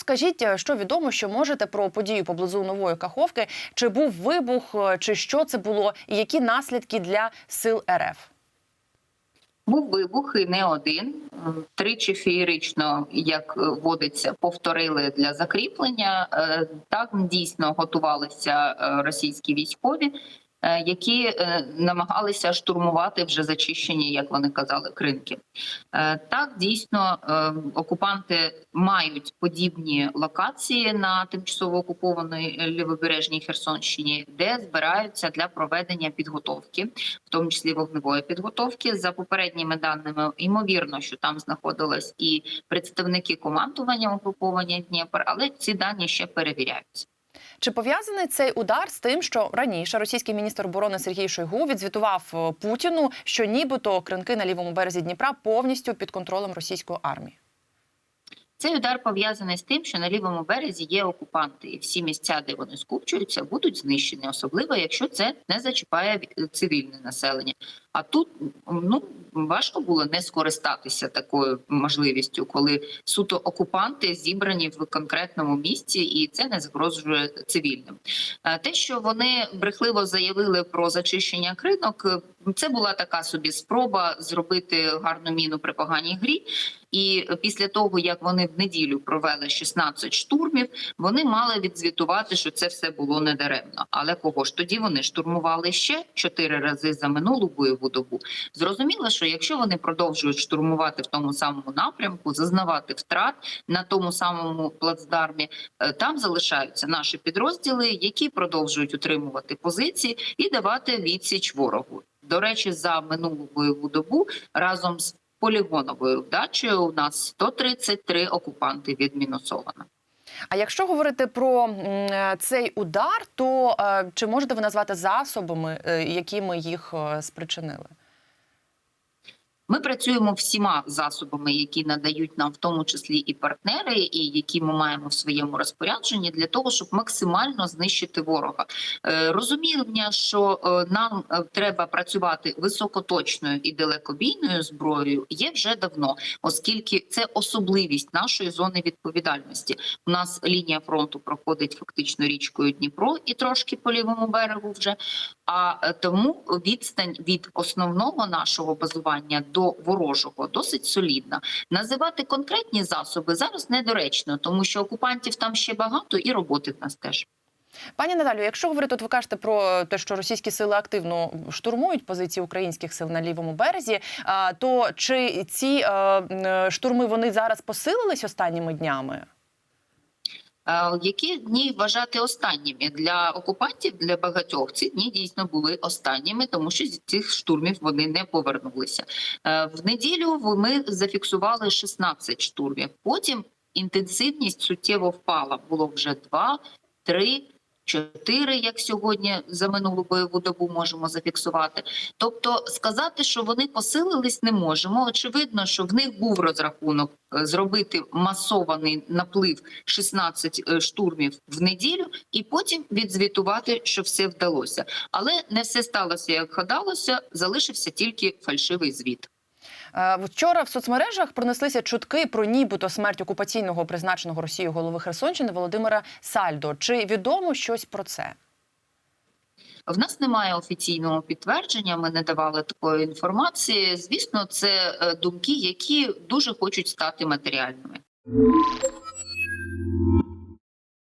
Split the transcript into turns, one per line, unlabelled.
розкажіть, е, що відомо, що можете про подію поблизу нової каховки? Чи був вибух, е, чи що це було, і які наслідки для сил РФ?
Був вибух і не один. Тричі феєрично, як е, водиться, повторили для закріплення. Так дійсно готувалися російські військові, які е, намагалися штурмувати вже зачищені, як вони казали, кринки. Е, Так дійсно е, окупанти мають подібні локації на тимчасово окупованій е, лівобережній Херсонщині, де збираються для проведення підготовки в тому числі вогневої підготовки. За попередніми даними, ймовірно, що там знаходились і представники командування угруповання Дніпр, але ці дані ще перевіряються.
Чи пов'язаний цей удар з тим, що раніше російський міністр оборони Сергій Шойгу відзвітував е, Путіну, що нібито кринки на лівому березі Дніпра повністю під контролем російської армії?
Цей удар пов'язаний з тим, що на лівому березі є окупанти, і всі місця, де вони скупчуються, будуть знищені, особливо якщо це не зачіпає е, цивільне населення. А тут ну важко було не скористатися такою можливістю, коли суто окупанти зібрані в конкретному місці, і це не загрожує цивільним. Е, Те, що вони брехливо заявили про зачищення кринок, це була така собі спроба зробити гарну міну при поганій грі. І після того, як вони в неділю провели 16 штурмів, вони мали відзвітувати, що це все було недаремно. Але кого ж тоді вони штурмували ще чотири рази за минулу бойову добу? Зрозуміло, що якщо вони продовжують штурмувати в тому самому напрямку, зазнавати втрат на тому самому плацдармі, е, там залишаються наші підрозділи, які продовжують утримувати позиції і давати відсіч ворогу. До речі, за минулу бойову добу разом з полігоновою вдачею у нас 133 окупанти відмінусовано.
А якщо говорити про е, цей удар, то е, чи можете ви назвати засобами, е, якими їх спричинили?
Ми працюємо всіма засобами, які надають нам в тому числі і партнери, і які ми маємо в своєму розпорядженні для того, щоб максимально знищити ворога. Е, Розуміння, що е, нам е, треба працювати високоточною і далекобійною зброєю, є вже давно, оскільки це особливість нашої зони відповідальності. У нас лінія фронту проходить фактично річкою Дніпро і трошки по лівому берегу вже. А тому відстань від основного нашого базування до ворожого досить солідна. Називати конкретні засоби зараз недоречно, тому що окупантів там ще багато, і роботи в нас теж.
Пані Наталю, якщо говорити, от ви кажете про те, що російські сили активно штурмують позиції українських сил на лівому березі, то чи ці е, штурми вони зараз посилились останніми днями?
Е, Які дні вважати останніми для окупантів для багатьох ці дні дійсно були останніми, тому що з цих штурмів вони не повернулися. Е, В неділю ми зафіксували 16 штурмів. Потім інтенсивність суттєво впала. Було вже 2, 3, 4, як сьогодні за минулу бойову добу можемо зафіксувати. Тобто сказати, що вони посилились, не можемо. Очевидно, що в них був розрахунок е, зробити масований наплив 16 е, штурмів в неділю, і потім відзвітувати, що все вдалося. Але не все сталося як гадалося. Залишився тільки фальшивий звіт.
Е, Вчора в соцмережах пронеслися чутки про нібито смерть окупаційного призначеного Росією голови Херсонщини Володимира Сальдо. Чи відомо щось про це?
В нас немає офіційного підтвердження. Ми не давали такої інформації. Звісно, це е, думки, які дуже хочуть стати матеріальними.